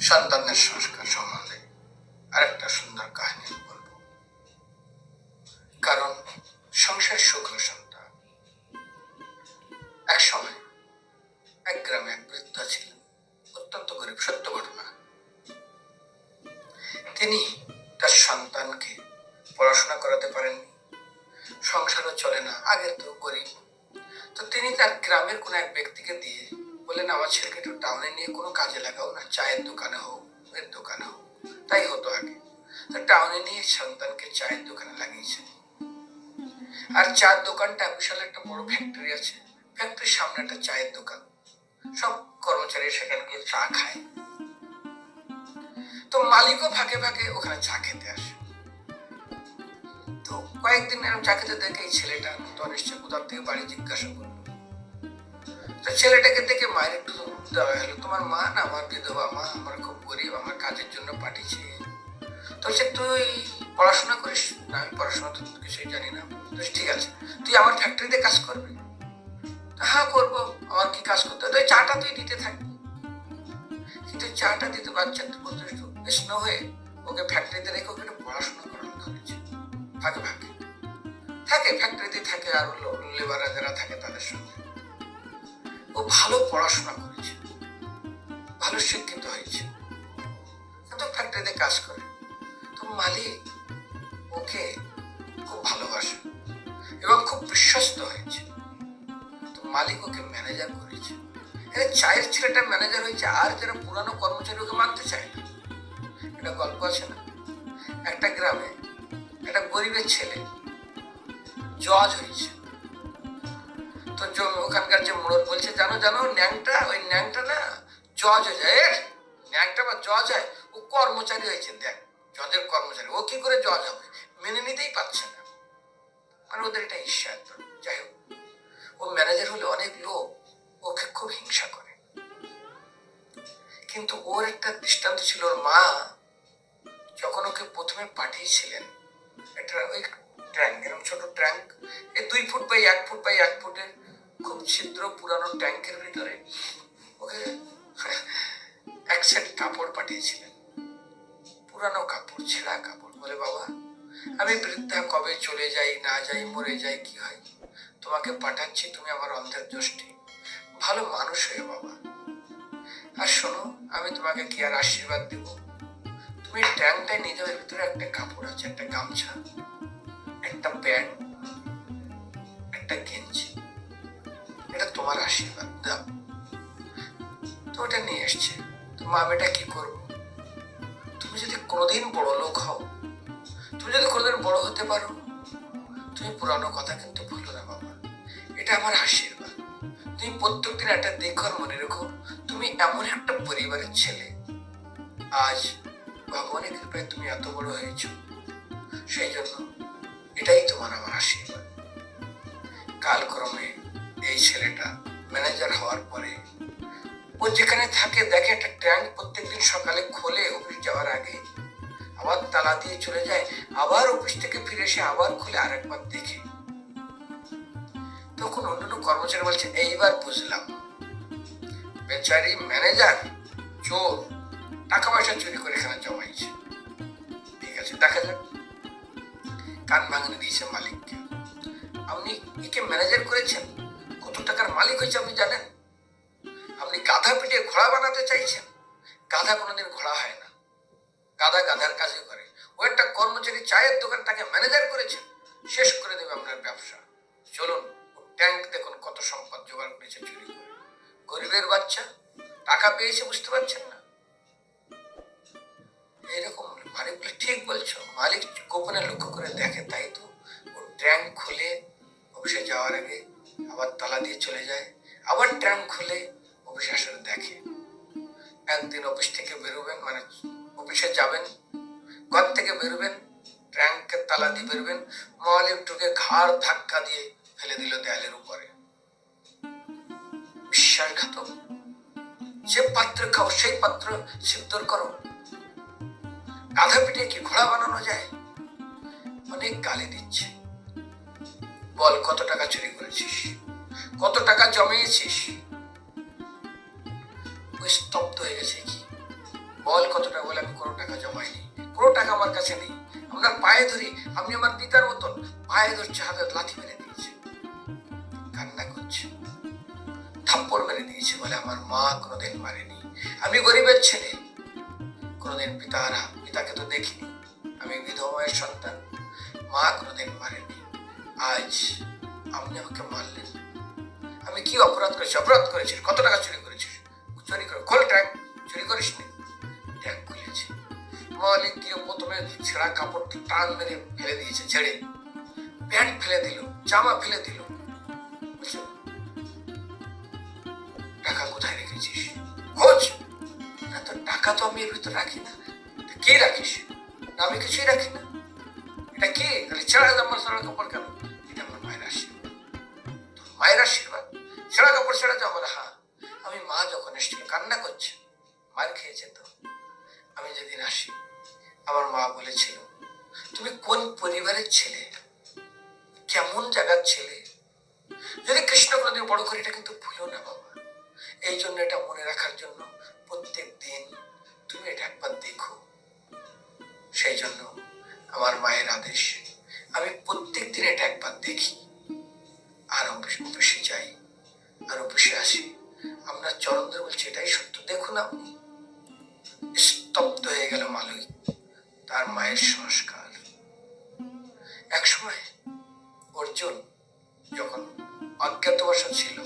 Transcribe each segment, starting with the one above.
সন্তানদের সংস্কার সম্বন্ধে আরেকটা সুন্দর কাহিনী বলব কারণ সংসার সুখ সন্তান। এক সময় এক গ্রামে এক বৃদ্ধ ছিলেন অত্যন্ত গরিব, সত্য ঘটনা। তিনি তার সন্তানকে পড়াশোনা করাতে পারেননি, সংসারও চলে না, আগের তো গরিব। তো তিনি তার গ্রামের কোনো এক ব্যক্তিকে দিয়ে বললেন, আমার ছেলেকে একটু টাউনে নিয়ে কোনো কাজে লাগাও না, চায়ের দোকানে হোক এর দোকানে হোক, তাই হতো আগে। টাউনে নিয়ে সন্তানকে চায়ের দোকানে লাগিয়েছে। আর চার দোকানটা, বিশাল একটা বড় ফ্যাক্টরি আছে। ফ্যাক্টরির সামনে একটা চায়ের দোকান। সব কর্মচারী সেখানে গিয়ে চা খায়। তো মালিকও ফাঁকে ফাঁকে ওখানে চা খেতে আসে। তো কয়েকদিন এরকম চা খেতে দেখে এই ছেলেটা নতুন এসছে কোথাও থেকে বাড়ি জিজ্ঞাসা করল। তো ছেলেটাকে দেখে মায়ের একটু দেওয়া হলো। তোমার মা না আমার বিধবা, মা আমার খুব গরিব, আমার কাজের জন্য পাঠিয়েছে। তো সে, তুই পড়াশোনা করিস? না, আমি পড়াশোনা তো কিছুই জানি না। তো ঠিক আছে, তুই আমার ফ্যাক্টরিতে কাজ করবি? হ্যাঁ করব। আমার কি কাজ করতে হবে? চাটা তুই দিতে থাকবি। কিন্তু চাটা দিতে বাচ্চা তো যথেষ্ট স্নো হয়ে ওকে ফ্যাক্টরিতে রেখে ওকে পড়াশোনা করানো ধরেছে। ফাঁকে ফাঁকে থাকে ফ্যাক্টরিতে থাকে আর লেবাররা যারা থাকে তাদের সঙ্গে। ও ভালো পড়াশোনা করেছে। ভালো শিক্ষিত হয়েছে। কিন্তু ফ্যাক্টরিতে কাজ করে। তো মালিক ওকে খুব ভালোবাসে এবং খুব বিশ্বস্ত হয়েছে। তো মালিক ওকে ম্যানেজার করেছে। চায়ের ছেলেটা ম্যানেজার হয়েছে, আর যারা পুরানো কর্মচারী ওকে মানতে চায় না। একটা গল্প আছে না? একটা গ্রামে একটা গরিবের ছেলে জজ হয়েছে। ওখানকার যে মোড়ল বলছে, জানো জানো, ন্যাংটা, ওই ন্যাংটা না, জজ হয়ে যায় ন্যাংটা বা জজ হয়? ও কর্মচারী হয়েছে দেখ, জজের কর্মচারী। ও কি করে জজ হবে? মেনে নিতেই পারছে না। মানে ওদের এটা ঈর্ষা। যাই হোক, ও ম্যানেজার হলে অনেক লোক ওকে খুব হিংসা করে। কিন্তু ওর একটা দৃষ্টান্ত ছিল, ওর মা যখন ওকে প্রথমে পাঠিয়েছিলেন, একটা ওই ট্যাঙ্ক এরকম ছোট ট্যাঙ্ক এই দুই ফুট বাই এক ফুট বাই এক ফুটের খুব ছিদ্র পুরানো ট্যাঙ্কের ভিতরে ওকে এক সেট কাপড় পাঠিয়েছিলেন। পুরানো কাপড়, ছেঁড়া কাপড়। বলে, বাবা, আমি বৃদ্ধা, কবে চলে যাই, না যাই, মরে যাই, কি হয়? তোমাকে পাঠাচ্ছি, তুমি আমার অন্ধের দৃষ্টি। ভালো মানুষ হয়ে, বাবা। আর শোনো, আমি তোমাকে কি আর আশীর্বাদ দেব? তুমি ট্যাঙ্কটায় যাও ভিতরে একটা কাপড় আছে, একটা গামছা, একটা প্যান্ট আশীর্বাদ দাও তো ওটা নিয়ে এসছে। তো মা বেটা কি করব? তুমি যদি কোনোদিন বড় লোক হও, তুমি যদি কোনোদিন বড় হতে পারো, তুমি পুরানো কথা কিন্তু ভুলো না বাবা। এটা আমার আশীর্বাদ। তুমি প্রত্যেকদিন একটা দেখর মনে রেখো, তুমি এমন একটা পরিবারের ছেলে। আজ ভগবানের কৃপায় তুমি এত বড় হয়েছো। সেই জন্য এটাই তোমার আমার আশীর্বাদ। কালক্রমে এই ছেলেটা ম্যানেজার হওয়ার পরে, ও যেখানে থাকে দেখে একটা ট্যাঙ্ক প্রত্যেকদিন সকালে খোলে অফিস যাওয়ার আগে। আবার তালা দিয়ে চলে যায়, আবার অফিস থেকে ফিরে এসে আবার খুলে আরেকবার দেখে। তখন অন্যান্য কর্মচারী বলছে, এইবার বুঝলাম। বেচারি ম্যানেজার চোর টাকা পয়সা চুরি করে এখানে জমাইছে। ঠিক আছে, দেখা যাক। কান ভাঙনে দিয়েছে মালিককে। আপনি একে ম্যানেজার করেছেন? কত টাকার মালিক হয়েছে আপনি জানেন? আপনি গাধা পিটিয়ে ঘোড়া বানাতে চাইছেন? গাধা কোনোদিন ঘোড়া হয় না। গাধা গাধার কাজই করে। ও একটা কর্মচারী চায়ের দোকান তাকে ম্যানেজার করেছেন শেষ করে দেবে আপনার ব্যবসা। চলুন ট্যাঙ্ক দেখুন কত সম্পদ জোগাড় করেছে, চুরি করে। গরিবের বাচ্চা, টাকা পেয়েছে বুঝতে পারছেন না? এরকম মালিক বলে ঠিক বলছো। মালিক গোপনে লক্ষ্য করে দেখে তাই তো। ও ট্যাঙ্ক খুলে অফিসে যাওয়ার আগে আবার তালা দিয়ে চলে যায়, আবার ট্যাঙ্ক খুলে অফিসে আসলে দেখে। একদিন অফিস থেকে বেরোবেন মানে অফিসে যাবেন, ঘর থেকে বেরোবেন, ট্যাঙ্কের তালা দিয়ে বেরোবেন ঘাড় ধাক্কা দিয়ে ফেলে দিল দেয়ালের উপরে। বিশ্বাসঘাতক। যে পাত্র খাও, সেই পাত্র সিদ্ধর করো। গাধা পিঠে কি ঘোড়া বানানো যায়? অনেক গালি দিচ্ছে। বল, কত টাকা চুরি করেছিস? কত টাকা জমিয়েছিস? স্তব্ধ হয়ে গেছে কি? বল, কত টাকা বলে আমি কোনো টাকা জমাইনি। কোনো টাকা আমার কাছে নেই। পায়ে ধরি আপনি আমার পিতার মতন পায়ে ধরছে, হাতে লাথি মেরে দিয়েছে। কান্না করছে। থাপ্পড় মেরে দিয়েছে বলে আমার মা কোনোদিন মারেনি। আমি গরিবের ছেলে। কোনোদিন পিতারা পিতাকে তো দেখিনি। আজ আপনি আমাকে মারলেন। আমি কি অপরাধ করেছি? অপরাধ করেছিস? কত টাকা চুরি করেছিস? চুরি করে খোল, ট্যাগ। চুরি করিস নি ট্যাগ খুলেছে। মালিক গিয়ে প্রথমে ছেঁড়া কাপড় টান মেরে ফেলে দিয়েছে, ছেড়ে। প্যান্ট ফেলে দিল, জামা ফেলে দিল। টাকা কোথায় রেখেছিস? খোঁজ। না তো টাকা তো আমি এর ভিতর রাখি না। কি রাখিস? আমি কিছুই রাখি না। এটা কি? তাহলে ছেঁড়া জামা ছেঁড়া কাপড় কেন? মায়ের আশীর্বাদ। ছেঁড়া কাপড় ছেঁড়া জামা হ্যাঁ আমি মা যখন এসেছিল, কান্না করছে, মার খেয়েছে তো। আমি যেদিন আসি, আমার মা বলেছিল, তুমি কোন পরিবারের ছেলে? কেমন জায়গার ছেলে? যদি কৃষ্ণ কোনোদিন বড় করে, এটা কিন্তু ভুলো না বাবা। এই জন্য এটা মনে রাখার জন্য প্রত্যেক দিন তুমি এটা একবার দেখো। সেই জন্য আমার মায়ের আদেশ, আমি প্রত্যেক দিন এটা একবার দেখি। অফিস যাই। আর অফিসে আসি। আমরা চরণদের বলছি, এটাই সত্য। দেখুন আপনি। স্তব্ধ হয়ে গেল মালই তার মায়ের সংস্কার। অর্জুন যখন অজ্ঞাতবাসা ছিল,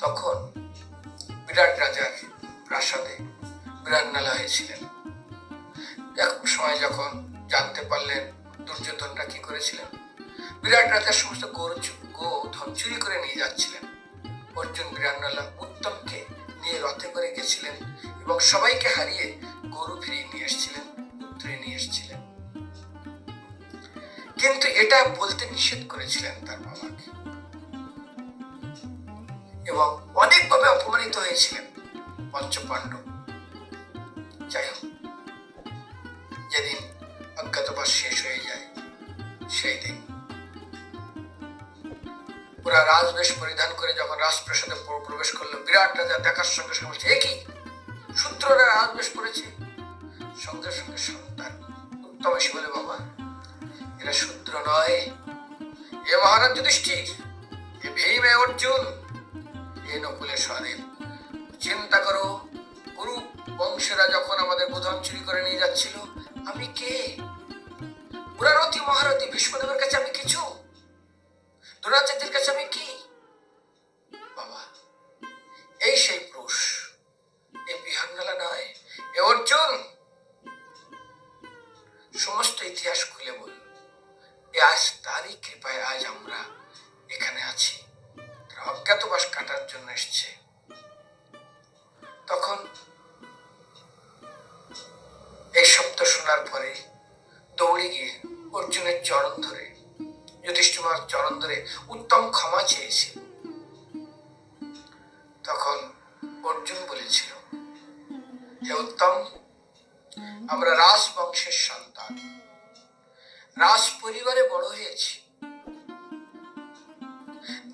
তখন বিরাট রাজার প্রাসাদে বিরাট মেলা হয়েছিলেন এক সময় যখন জানতে পারলেন দুর্যোধনরা কি করেছিলেন, বিরাট রাজার সমস্ত চুরি করে নিয়ে যাচ্ছিলেন। অর্জুন বিরাটনালা উত্তমকে নিয়ে রথে করে গেছিলেন এবং সবাইকে হারিয়ে গরু ফিরিয়ে নিয়ে এসেছিলেন উত্তরে নিয়ে এসেছিলেন কিন্তু এটা বলতে নিষেধ করেছিলেন তার বাবাকে। এবং অনেকভাবে অপমানিত হয়েছিলেন পঞ্চপাণ্ডব। যাই হোক, যেদিন অজ্ঞাতবাস শেষ হয়ে যায়, সেই দিন ওরা রাজবেশ পরিধান করে যখন রাজপ্রাসাদে প্রবেশ করল, বিরাট রাজা দেখার সঙ্গে সঙ্গে বলছে, "এ কি? শূদ্ররা রাজবেশ পড়েছে সঙ্গে সঙ্গে সন্তান উত্তম এসে বলে, বাবা, এরা শূদ্র নয়। এ মহারাজ যুধিষ্ঠির, এ ভীম, এ অর্জুন, এ নকুলে সহদেব। চিন্তা করো গুরু বংশেরা যখন আমাদের বোধন চুরি করে নিয়ে যাচ্ছিল, আমি কে? ওরা রথী মহারথী ভীষ্মদেবের কাছে আমি কিছু দ্রোণাচার্যের কাছে আমি কি? বাবা, এই সেই পুরুষ। এই বিহাঙ্গালা নয়, এ অর্জুন। সমস্ত ইতিহাস খুলে বল। এ আজ তারই কৃপায় আজ আমরা এখানে আছি। তারা অজ্ঞাতবাস কাটার জন্য এসছে। তখন এই শব্দ শোনার পরে দৌড়ে গিয়ে অর্জুনের চরণ ধরে যুধিষ্ঠিমার চরণ ধরে উত্তম ক্ষমা চেয়েছিল তখন অর্জুন বলেছিল, হে উত্তম, আমরা রাস বংশের সন্তান। রাস পরিবারে বড় হয়েছি।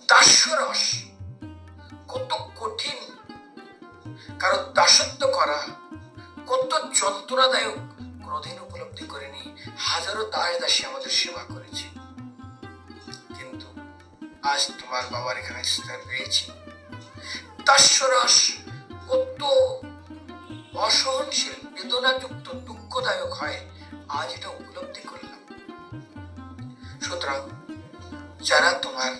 দাস্যরস কত কঠিন। কারণ দাসত্ব করা কত যন্ত্রণাদায়ক। কোনোদিন উপলব্ধি করেনি হাজারো দাস দাসী আমাদের সেবা করেছে। আজ তোমার বাবার এখানে স্থান পেয়েছি। দাস্যরস কত অসহনশীল, বেদনাযুক্ত, দুঃখদায়ক হয়। আজ এটা উপলব্ধি করলাম। সুতরাং যারা তোমার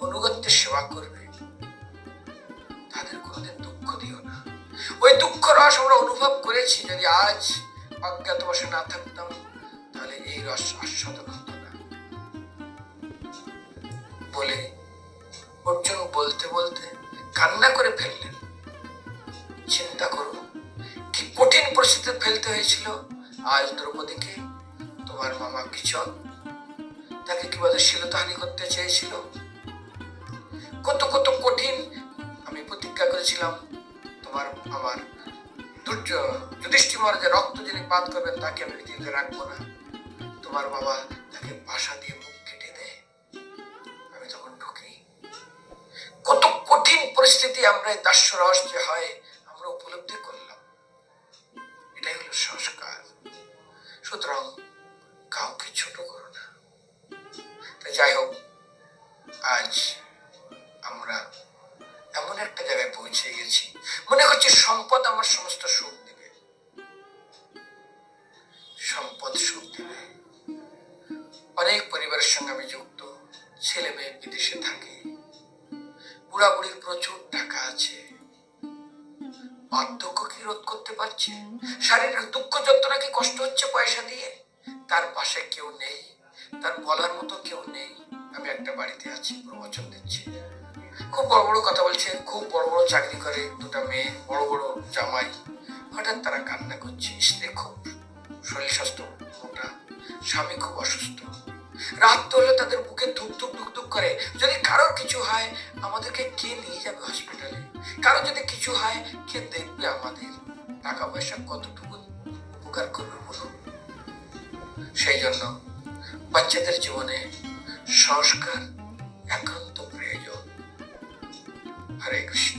অনুগত্যের সেবা করবে, তাদের কোনোদিন দুঃখ দিও না। ওই দুঃখ রস আমরা অনুভব করেছি। যদি আজ অজ্ঞাতবাসে না থাকতাম, তাহলে এই রস আস্বাদন বলে অর্জুন বলতে বলতে কান্না করে ফেললেন। চিন্তা করো কি কঠিন পরিস্থিতিতে ফেলতে হয়েছিল? আজ দ্রৌপদীকে তোমার মামা কিচক তাকে কীভাবে শিলতাহানি করতে চেয়েছিল? কত কত কঠিন আমি প্রতিজ্ঞা করেছিলাম, তোমার আমার দুর্য যুধিষ্ঠিমার যে রক্ত যিনি পাত করবেন, তাকে আমি পৃথিবীতে রাখব না। তোমার বাবা তাকে কেটে দেয় আমরা দাস্য যে হয়। মতো কেউ নেই। আমি একটা বাড়িতে আছি প্রবচন দিচ্ছি। খুব বড় বড় কথা বলছে, খুব বড় বড় চাকরি করে দুটা মেয়ে, বড় বড় জামাই। হঠাৎ তারা কান্না করছে, স্ত্রী খুব শরীর স্বাস্থ্য মোটা, স্বামী খুব অসুস্থ। রাত তো হলে তাদের বুকে ধুক ধুক ধুক ধুক করে, যদি কারোর কিছু হয়, আমাদেরকে কে নিয়ে যাবে হসপিটালে কারও যদি কিছু হয়, কে দেখবে আমাদের? টাকা পয়সা কতটুকু উপকার করবে বলুন? সেই জন্য বাচ্চাদের জীবনে সংস্কার একান্ত প্রয়োজন। হরে কৃষ্ণ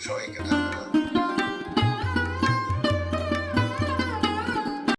সবাইকে ধন্যবাদ।